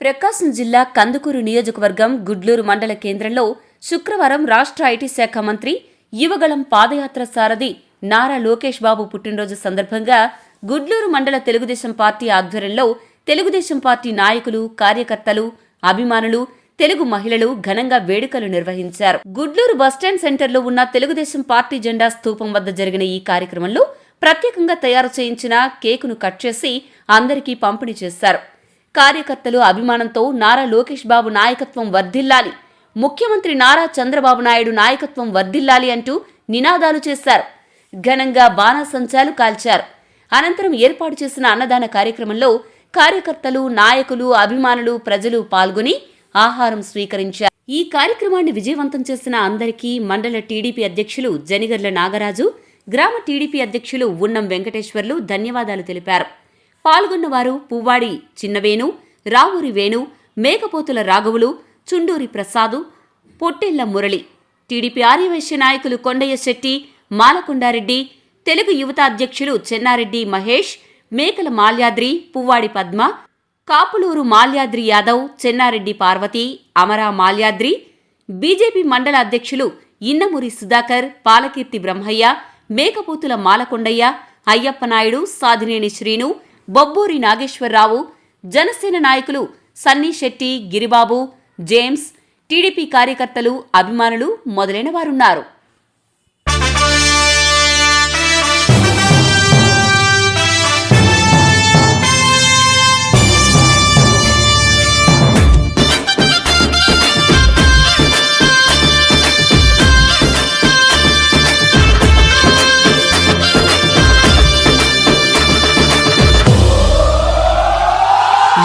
ప్రకాశం జిల్లా కందుకూరు నియోజకవర్గం గుడ్లూరు మండల కేంద్రంలో శుక్రవారం రాష్ట్ర ఐటీ శాఖ మంత్రి యువగళం పాదయాత్ర సారథి నారా లోకేష్ బాబు పుట్టినరోజు సందర్భంగా గుడ్లూరు మండల తెలుగుదేశం పార్టీ ఆధ్వర్యంలో తెలుగుదేశం పార్టీ నాయకులు కార్యకర్తలు అభిమానులు తెలుగు మహిళలు ఘనంగా వేడుకలు నిర్వహించారు. గుడ్లూరు బస్టాండ్ సెంటర్లో ఉన్న తెలుగుదేశం పార్టీ జెండా స్థూపం వద్ద జరిగిన ఈ కార్యక్రమంలో ప్రత్యేకంగా తయారు చేయించిన కేకును కట్ చేసి అందరికీ పంపిణీ చేశారు. కార్యకర్తలు అభిమానంతో నారా లోకేష్ బాబు నాయకత్వం వర్ధిల్లాలి. ముఖ్యమంత్రి నారా చంద్రబాబు నాయుడు నాయకత్వం వర్ధిల్లాలి అంటూ నినాదాలు చేశారు. ఘనంగా బాణాసంచాలు కాల్చారు. అనంతరం ఏర్పాటు చేసిన అన్నదాన కార్యక్రమంలో కార్యకర్తలు నాయకులు అభిమానులు ప్రజలు పాల్గొని ఆహారం స్వీకరించారు. ఈ కార్యక్రమాన్ని విజయవంతం చేసిన అందరికీ మండల టీడీపీ అధ్యక్షులు జనిగర్ల నాగరాజు గ్రామ టీడీపీ అధ్యక్షులు ఉన్నం వెంకటేశ్వర్లు ధన్యవాదాలు తెలిపారు. పాల్గొన్నవారు పువ్వాడి చిన్నవేణు రావూరి వేణు మేకపోతుల రాఘవులు చుండూరి ప్రసాదు పొట్టెళ్ళ మురళి టీడీపీ ఆర్యవైశ్య నాయకులు కొండయ్య శెట్టి మాలకొండారెడ్డి తెలుగు యువత అధ్యక్షులు చెన్నారెడ్డి మహేష్ మేకల మాల్యాద్రి పువ్వాడి పద్మ కాపులూరు మాల్యాద్రి యాదవ్ చెన్నారెడ్డి పార్వతి అమరా మాల్యాద్రి బీజేపీ మండల అధ్యక్షులు ఇన్నమూరి సుధాకర్ పాలకీర్తి బ్రహ్మయ్య మేకపోతుల మాలకొండయ్య అయ్యప్పనాయుడు సాధినేని శ్రీను బొబ్బూరి నాగేశ్వరరావు జనసేన నాయకులు సన్నీ శెట్టి గిరిబాబు జేమ్స్ టీడీపీ కార్యకర్తలు అభిమానులు మొదలైన వారున్నారు.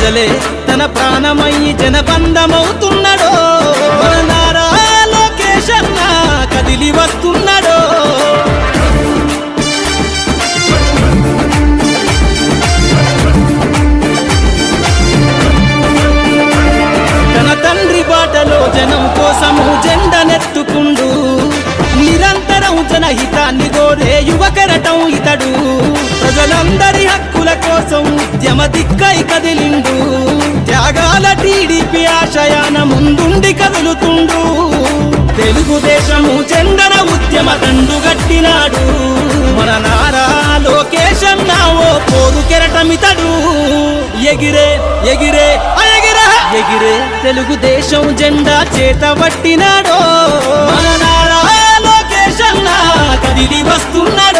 ప్రజలే తన ప్రాణమయ్యి జనబంధమవుతున్నాడో. మన నారా కదిలి వస్తున్నాడో. తన తండ్రి బాటలో జనం కోసము జెండనెత్తుకుండు నిరంతరం జనహితాన్ని కోరే యువకరటం కోసం దిక్కై కదిలిండు. త్యాగాల టీడీపీ ఆశయాన ముందుండి కదులుతుండు. తెలుగుదేశము చందన ఉద్యమ దండు గట్టినాడు. మన నారా లోకేశం ఓ పోరు కెరటమితడు. ఎగిరే ఎగిరే ఎగిరే ఎగిరే తెలుగుదేశం జెండా చేతబట్టినాడో మన నారా లోకేశం కదిలి వస్తున్నాడు.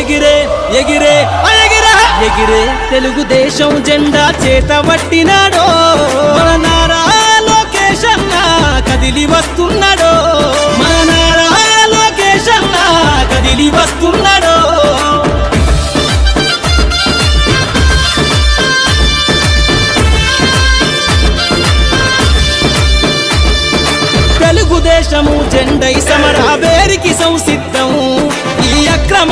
ఎగిరే ఎగిరే ఎగిరే. ఎగిరే తెలుగుదేశం జెండా చేతబట్టినాడో మన నారా లోకేష్ అన్న కదిలి వస్తున్నాడో. మన నారా లోకేష్ అన్న కదిలి వస్తున్నాడో. తెలుగుదేశము జెండై సమరా వేరికి సంసిద్ధం. ఈ అక్రమ